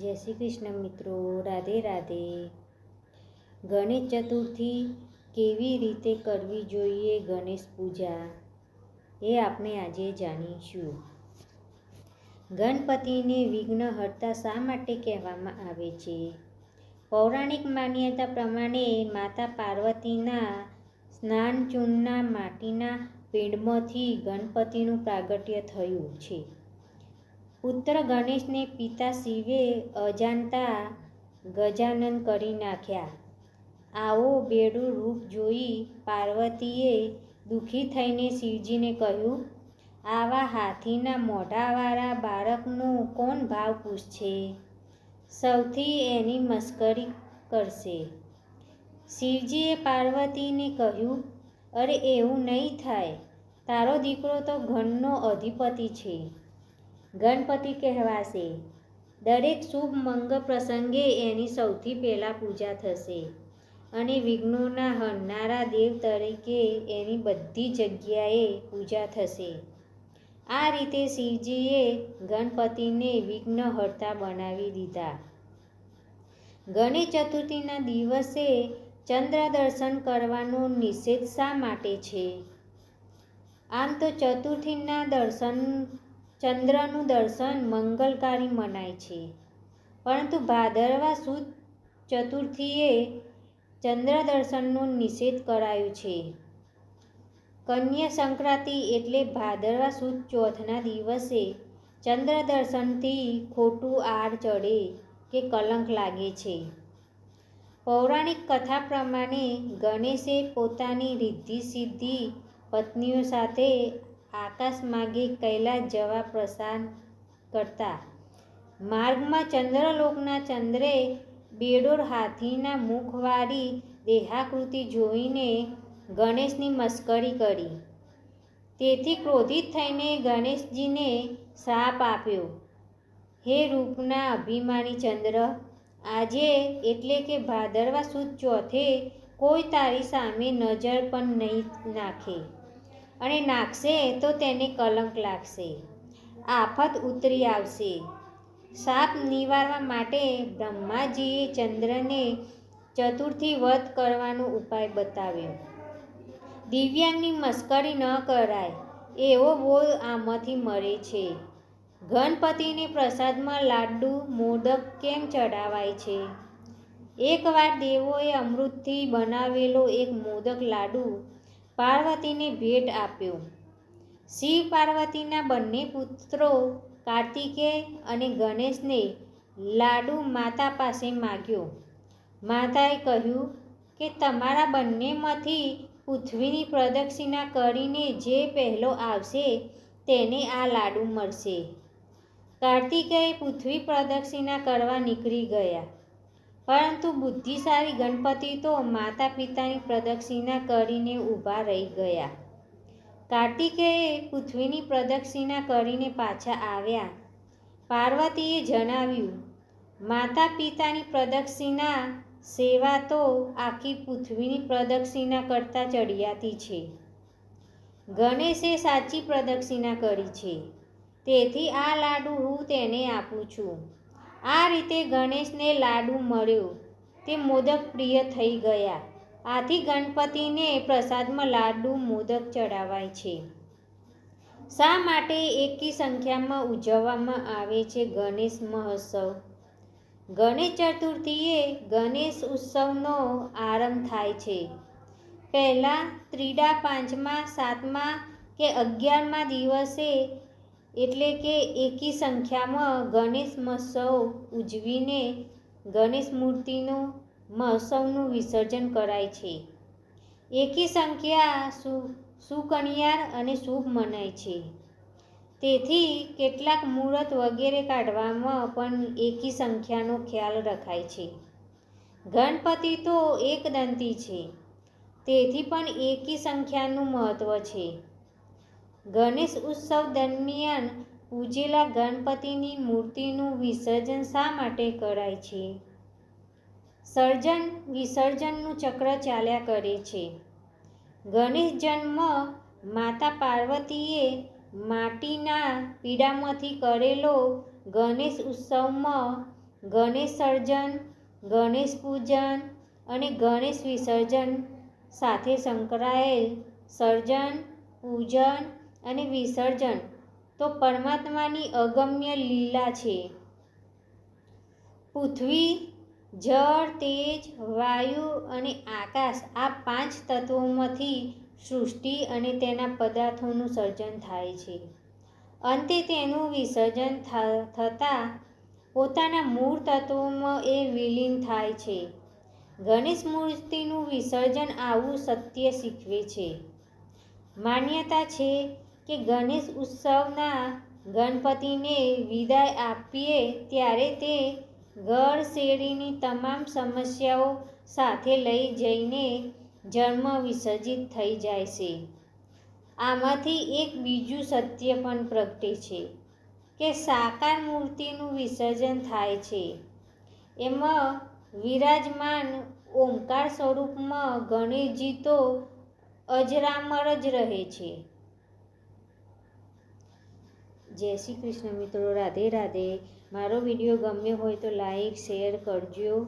જય શ્રી કૃષ્ણ મિત્રો, રાધે રાધે. ગણેશ ચતુર્થી કેવી રીતે કરવી જોઈએ ગણેશ પૂજા? એ આપણે આજે જાણીશું. ગણપતિને વિઘ્નહર્તા શા માટે કહેવામાં આવે છે? પૌરાણિક માન્યતા પ્રમાણે માતા પાર્વતીના સ્નાન ચૂનના માટીના પિંડમાંથી ગણપતિનું પ્રાગટ્ય થયું છે. પુત્ર ગણેશને પિતા શિવે અજાણતા ગજાનન કરી નાખ્યા. આવો બેડું રૂપ જોઈ પાર્વતીએ દુઃખી થઈને શિવજીને કહ્યું, આવા હાથીના મોઢાવાળા બાળકનો કોણ ભાવ પૂછશે? સૌથી એની મસ્કરી કરશે. શિવજીએ પાર્વતીને કહ્યું, અરે, એવું નહીં થાય. તારો દીકરો તો ઘનનો અધિપતિ છે. ગણપતિ કહેવાશે. દરેક શુભ મંગળ પ્રસંગે એની સૌથી પહેલાં પૂજા થશે અને વિઘ્નોના હરનારા દેવ તરીકે એની બધી જગ્યાએ પૂજા થશે. આ રીતે શિવજીએ ગણપતિને વિઘ્નહર્તા બનાવી દીધા. ગણેશ ચતુર્થીના દિવસે ચંદ્ર દર્શન કરવાનો નિષેધ શા માટે છે? આમ તો ચતુર્થીના દર્શન ચંદ્રનું દર્શન મંગલકારી મનાય છે. પરંતુ ભાદરવા સુદ ચતુર્થીએ ચંદ્ર દર્શનનો નિષેધ કરાયો છે. કન્યા સંક્રાંતિ એટલે ભાદરવા સુદ ચોથના દિવસે ચંદ્ર દર્શનથી ખોટું આડ ચડે કે કલંક લાગે છે. પૌરાણિક કથા પ્રમાણે ગણેશે પોતાની રિદ્ધિ સિદ્ધિ પત્નીઓ સાથે આકાશ માર્ગે કૈલાસ જવા પ્રસાર કરતા. માર્ગમાં ચંદ્રલોકના ચંદ્રે બેડોર હાથીના મુખવાળી દેહાકૃતિ જોઈને ગણેશની મસ્કરી કરી. તેથી ક્રોધિત થઈને ગણેશજીને શાપ આપ્યો. હે રૂપના અભિમાની ચંદ્ર, આજે એટલે કે ભાદરવા સુદ ચોથે કોઈ તારી સામે નજર પણ નહીં નાખે. અને નાખશે તો તેને કલંક લાગશે. આફત ઉતરી આવશે. સાપ નિવારવા માટે બ્રહ્માજીએ ચંદ્રને ચતુર્થી વધ કરવાનો ઉપાય બતાવ્યો. દિવ્યાંગની મસ્કરી ન કરાય, એવો બોલ આમાંથી મળે છે. ગણપતિને પ્રસાદમાં લાડુ, મોદક કેમ ચડાવાય છે? એકવાર દેવોએ અમૃતથી બનાવેલો એક મોદક લાડુ પાર્વતીને ભેટ આપ્યો. શિવ પાર્વતીના બંને પુત્રો કાર્તિકેય અને ગણેશને લાડુ માતા પાસે માગ્યો. માતાએ કહ્યું કે તમારા બંનેમાંથી પૃથ્વીની પ્રદક્ષિણા કરીને જે પહેલો આવશે તેને આ લાડુ મળશે. કાર્તિકેય પૃથ્વી પ્રદક્ષિણા કરવા નીકળી ગયા. પરંતુ બુદ્ધિશાળી ગણપતિ તો માતા પિતાની પ્રદક્ષિણા કરીને ઊભા રહી ગયા. કાર્તિકેય પૃથ્વીની પ્રદક્ષિણા કરીને પાછા આવ્યા. પાર્વતીએ જણાવ્યું માતા પિતાની પ્રદક્ષિણા સેવા તો આખી પૃથ્વીની પ્રદક્ષિણા કરતાં ચડિયાતી છે. ગણેશે સાચી પ્રદક્ષિણા કરી છે. તેથી આ લાડુ હું તેને આપું છું. આ રીતે ગણેશને લાડુ મળ્યો. તે મોદક પ્રિય થઈ ગયા. આથી ગણપતિને પ્રસાદમાં લાડુ મોદક ચડાવાય છે. શા માટે એકી સંખ્યામાં ઉજવવામાં આવે છે ગણેશ મહોત્સવ? ગણેશ ચતુર્થીએ ગણેશ ઉત્સવનો આરંભ થાય છે. પહેલાં ત્રીડા પાંચમા, સાતમા કે અગિયારમા દિવસે એટલે કે એકી સંખ્યામાં ગણેશ મહોત્સવ ઉજવીને ગણેશ મૂર્તિનું મહોત્સવનું વિસર્જન કરાય છે. એકી સંખ્યા સુ સુકન્યાર અને શુભ મનાય છે. તેથી કેટલાક મુહૂર્ત વગેરે કાઢવામાં પણ એકી સંખ્યાનો ખ્યાલ રખાય છે. ગણપતિ તો એકદંતી છે. તેથી પણ એકી સંખ્યાનું મહત્ત્વ છે. ગણેશ ઉત્સવ દરમિયાન પૂજેલા ગણપતિની મૂર્તિનું વિસર્જન શા માટે કરાય છે? સર્જન, વિસર્જનનું ચક્ર ચાલ્યા કરે છે. ગણેશ જન્મ માતા પાર્વતીએ માટીના પીડામાંથી કરેલો ગણેશ ઉત્સવમાં ગણેશ સર્જન, ગણેશ પૂજન અને ગણેશ વિસર્જન સાથે સંકળાયેલ સર્જન, પૂજન અને વિસર્જન તો પરમાત્માની અગમ્ય લીલા છે. પૃથ્વી, જળ, તેજ, વાયુ અને આકાશ આ પાંચ તત્વોમાંથી સૃષ્ટિ અને તેના પદાર્થોનું સર્જન થાય છે. અંતે તેનું વિસર્જન થતાં પોતાના મૂળ તત્વોમાં એ વિલીન થાય છે. ગણેશ મૂર્તિનું વિસર્જન આવું સત્ય શીખવે છે. માન્યતા છે કે ગણેશ ઉત્સવના ગણપતિને વિદાય આપીએ ત્યારે તે ઘર શેરીની તમામ સમસ્યાઓ સાથે લઈ જઈને જન્મ વિસર્જિત થઈ જાય છે. આમાંથી એક બીજું સત્ય પણ પ્રગટે છે કે સાકાર મૂર્તિનું વિસર્જન થાય છે. એમાં વિરાજમાન ઓમકાર સ્વરૂપમાં ગણેશજી તો અજરામર જ રહે છે. જય શ્રી કૃષ્ણ મિત્રો રાધે રાધે. મારો વીડિયો ગમ્યો હોય તો લાઈક શેર કરજો.